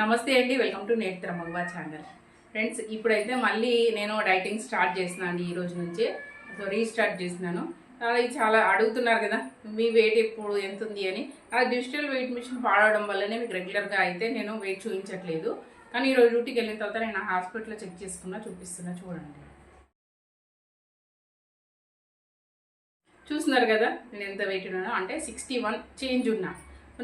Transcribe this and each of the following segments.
నమస్తే అండి welcome to నేత్ర మగవా ఛానల్. ఫ్రెండ్స్ ఇప్పుడైతే మళ్ళీ నేను డైటింగ్ స్టార్ట్ చేసినా అండి ఈ రోజు నుంచే. సో రీస్టార్ట్ చేసినాను అలాగే చాలా అడుగుతున్నారు కదా మీ వెయిట్ ఎప్పుడు ఎంత ఉంది అని. ఆ డిజిటల్ వెయిట్ మిషన్ పాడవడం వల్లనే మీకు రెగ్యులర్గా అయితే నేను వెయిట్ చూపించట్లేదు. కానీ ఈరోజు డ్యూటీకి వెళ్ళిన తర్వాత నేను హాస్పిటల్లో చెక్ చేసుకున్నా చూపిస్తున్నా చూడండి. చూస్తున్నారు కదా నేను ఎంత వెయిట్ ఉన్నానో అంటే సిక్స్టీ వన్ చేంజ్ ఉన్నా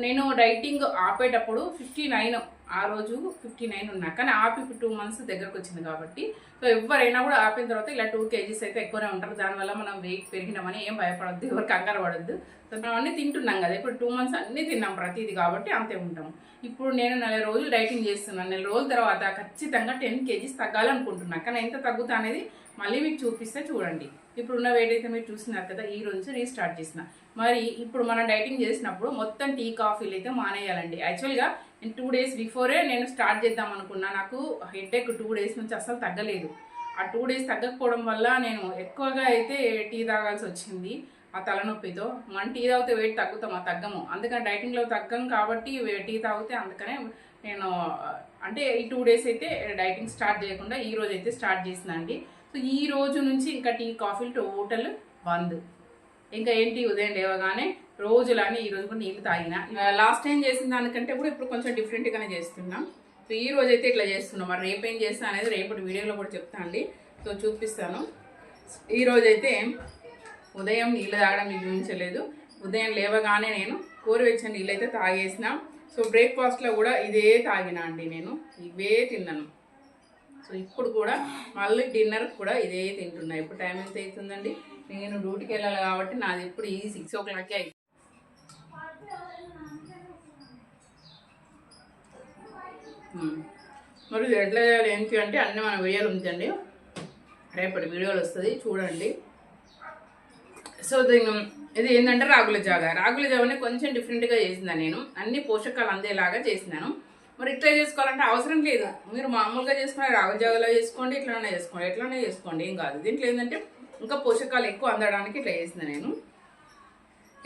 నేను డైటింగ్ ఆపేటప్పుడు ఫిఫ్టీ నైన్ ఆ రోజు ఫిఫ్టీ నైన్ ఉన్నా. కానీ ఆపి టూ మంత్స్ దగ్గరకు వచ్చింది కాబట్టి. సో ఎవరైనా కూడా ఆపిన తర్వాత ఇలా టూ కేజీస్ అయితే ఎక్కువనే ఉంటారు. దానివల్ల మనం వెయిట్ పెరిగినామని ఏం భయపడద్దు ఎవరు కంగారు పడద్దు. సో మనం అన్నీ తింటున్నాం కదా. ఇప్పుడు టూ మంత్స్ అన్నీ తిన్నాం ప్రతిదీ కాబట్టి అంతే ఉంటాము. ఇప్పుడు నేను నెల రోజులు డైటింగ్ చేస్తున్నాను నెల రోజుల తర్వాత ఖచ్చితంగా టెన్ కేజీస్ తగ్గాలనుకుంటున్నాను కానీ ఎంత తగ్గుతా అనేది మళ్ళీ మీకు చూపిస్తే చూడండి. ఇప్పుడున్న వెయిట్ అయితే మీరు చూసినారు కదా ఈ రోజు రీస్టార్ట్ చేసిన మరి ఇప్పుడు మనం డైటింగ్ చేసినప్పుడు మొత్తం టీ కాఫీలు అయితే మానేయాలండి. యాక్చువల్గా నేను టూ డేస్ బిఫోరే నేను స్టార్ట్ చేద్దాం అనుకున్నా. నాకు హెడేక్ టూ డేస్ నుంచి అసలు తగ్గలేదు. ఆ టూ డేస్ తగ్గకపోవడం వల్ల నేను ఎక్కువగా అయితే టీ తాగాల్సి వచ్చింది. ఆ తలనొప్పితో. మనం టీ తాగితే వెయిట్ తగ్గుతాం ఆ తగ్గము. అందుకని డైటింగ్లో తగ్గం కాబట్టి టీ తాగితే అందుకనే నేను అంటే ఈ టూ డేస్ అయితే డైటింగ్ స్టార్ట్ చేయకుండా ఈ రోజు అయితే స్టార్ట్ చేసిందండి అండి. సో ఈ రోజు నుంచి ఇంకా టీ కాఫీలు టోటల్ బంద్. ఇంకా ఏంటి ఉదయం లేవగానే రోజులని ఈ రోజు కూడా నీళ్ళు తాగిన. లాస్ట్ టైం చేసిన దానికంటే కూడా ఇప్పుడు కొంచెం డిఫరెంట్గానే చేస్తున్నాం. సో ఈ రోజు అయితే ఇట్లా చేస్తున్నాం. మరి రేపు ఏం చేస్తా అనేది రేపటి వీడియోలో కూడా చెప్తాను అండి. సో చూపిస్తాను. ఈ ఉదయం నీళ్ళు తాగడం మీకు చూపించలేదు ఉదయం లేవగానే నేను కూరవెచ్చని నీళ్ళు అయితే తాగేసిన. సో బ్రేక్ఫాస్ట్లో కూడా ఇదే తాగినా అండి నేను. ఇవే తిన్నాను. సో ఇప్పుడు కూడా మళ్ళీ డిన్నర్ కూడా ఇదే తింటున్నా. ఇప్పుడు టైం ఎంత అవుతుందండి? నేను డ్యూటీకి వెళ్ళాలి కాబట్టి నాది ఇప్పుడు ఈ సిక్స్ ఓ క్లాక్కి అవుతుంది మ్మ్. మరి ఎట్లా చేయాలి ఏంటి అంటే అన్నీ మన వీడియోలు ఉంచండి. రేపటి వీడియోలు వస్తుంది చూడండి. సో ఇది ఏంటంటే రాగుల జాగా రాగుల జావని కొంచెం డిఫరెంట్గా చేసిన నేను. అన్ని పోషకాలు అందేలాగా చేసినాను. మరి ఇట్లా చేసుకోవాలంటే అవసరం లేదు? మీరు మామూలుగా చేసుకునే రాగుల జాగలో చేసుకోండి ఇట్లానే చేసుకోండి ఎట్లానే చేసుకోండి ఏం కాదు. దీంట్లో ఏంటంటే ఇంకా పోషకాలు ఎక్కువ అందడానికి ఇట్లా చేసిన నేను.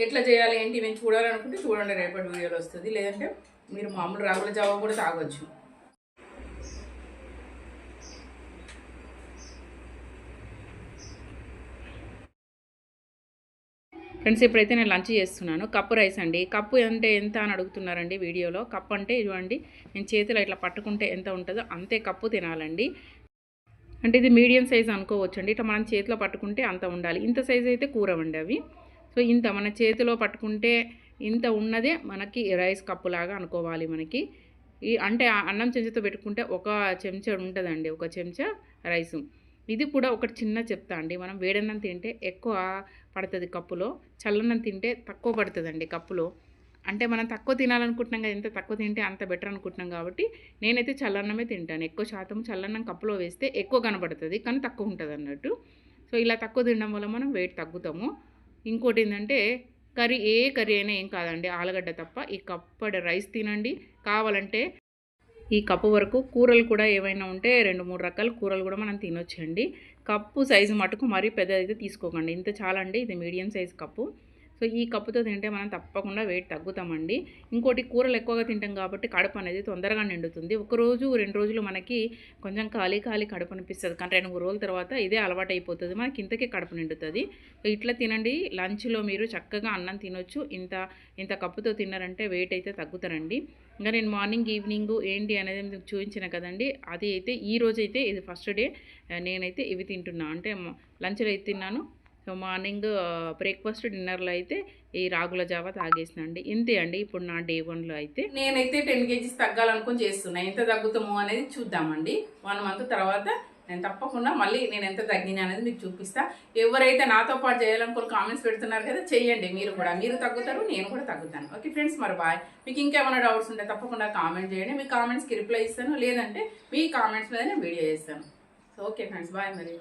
ఎట్లా చేయాలి ఏంటి మేము చూడాలనుకుంటే చూడండి రేపటి వీడియోలో వస్తుంది. లేదంటే మీరు మామూలు రాగుల జావ కూడా తాగొచ్చు. ఫ్రెండ్స్ ఇప్పుడైతే నేను లంచ్ చేస్తున్నాను. కప్పు రైస్ అండి. కప్పు అంటే ఎంత అని అడుగుతున్నారండి వీడియోలో. కప్పు అంటే ఇవ్వండి నేను చేతిలో ఇట్లా పట్టుకుంటే ఎంత ఉంటుందో అంతే కప్పు తినాలండి. అంటే ఇది మీడియం సైజ్ అనుకోవచ్చు అండి ఇట్లా మనం చేతిలో పట్టుకుంటే అంత ఉండాలి. ఇంత సైజ్ అయితే కూర వండి అవి. సో ఇంత మన చేతిలో పట్టుకుంటే ఇంత ఉన్నదే మనకి రైస్ కప్పులాగా అనుకోవాలి మనకి. ఈ అంటే ఆ అన్నం చెంచాతో పెట్టుకుంటే ఒక చెంచా ఉంటుందండి ఒక చెంచా రైసు. ఇది కూడా ఒకటి చిన్న చెప్తా అండి. మనం వేడన్నం తింటే ఎక్కువ పడుతుంది కప్పులో చల్లన్నం తింటే తక్కువ పడుతుందండి కప్పులో. అంటే మనం తక్కువ తినాలనుకుంటున్నాం కదా ఎంత తక్కువ తింటే అంత బెటర్ అనుకుంటున్నాం కాబట్టి నేనైతే చల్లన్నమే తింటాను. ఎక్కువ శాతం చల్లన్నం కప్పులో వేస్తే ఎక్కువ కనబడుతుంది కానీ తక్కువ ఉంటుంది అన్నట్టు సో ఇలా తక్కువ తినడం వల్ల మనం వెయిట్ తగ్గుతాము. ఇంకోటి ఏంటంటే కర్రీ ఏ కర్రీ అయినా ఏం కాదండి. ఆలుగడ్డ తప్ప ఈ కప్పటి రైస్ తినండి. కావాలంటే ఈ కప్పు వరకు కూరలు కూడా ఏవైనా ఉంటే రెండు మూడు రకాల కూరలు కూడా మనం తినొచ్చండి. కప్పు సైజు మటుకు మరీ పెద్దదైతే తీసుకోకండి. ఇంత చాలండి. ఇది మీడియం సైజ్ కప్పు. సో ఈ కప్పుతో తింటే మనం తప్పకుండా వెయిట్ తగ్గుతామండి. ఇంకోటి కూరలు ఎక్కువగా తింటాం కాబట్టి కడుపు అనేది తొందరగా నిండుతుంది. ఒకరోజు రెండు రోజులు మనకి కొంచెం ఖాళీ ఖాళీ కడుపు అనిపిస్తుంది. కానీ రెండు మూడు రోజుల తర్వాత ఇదే అలవాటు అయిపోతుంది. మనకి ఇంతకే కడుపు నిండుతుంది. సో ఇట్లా తినండి. లంచ్లో మీరు చక్కగా అన్నం తినొచ్చు. ఇంత ఇంత కప్పుతో తిన్నారంటే వెయిట్ అయితే తగ్గుతారండి. ఇంకా నేను మార్నింగ్ ఈవినింగ్ ఏంటి అనేది మీకు చూపించిన కదండి. అది అయితే ఈ రోజైతే ఇది ఫస్ట్ డే. నేనైతే ఇవి తింటున్నా. అంటే లంచ్లో అయితే తిన్నాను? సో మార్నింగ్ బ్రేక్ఫాస్ట్ డిన్నర్లో అయితే ఈ రాగుల జావ తాగేసినండి. ఇంతే అండి ఇప్పుడు నా డే వన్లో అయితే. నేనైతే టెన్ కేజీస్ తగ్గాలనుకుని చేస్తున్నా. ఎంత తగ్గుతామో అనేది చూద్దామండి. వన్ మంత్ తర్వాత నేను తప్పకుండా మళ్ళీ నేను ఎంత తగ్గినా అనేది మీకు చూపిస్తా. ఎవరైతే నాతో పాటు చేయాలనుకుని కామెంట్స్ పెడుతున్నారు కదా చెయ్యండి. మీరు కూడా. మీరు తగ్గుతారు నేను కూడా తగ్గుతాను. ఓకే ఫ్రెండ్స్ మరి బాయ్. మీకు ఇంకేమైనా డౌట్స్ ఉంటే తప్పకుండా కామెంట్ చేయండి. మీ కామెంట్స్కి రిప్లై ఇస్తాను. లేదంటే మీ కామెంట్స్ మీద నేను వీడియో చేస్తాను. సో ఓకే ఫ్రెండ్స్ బాయ్ మరి.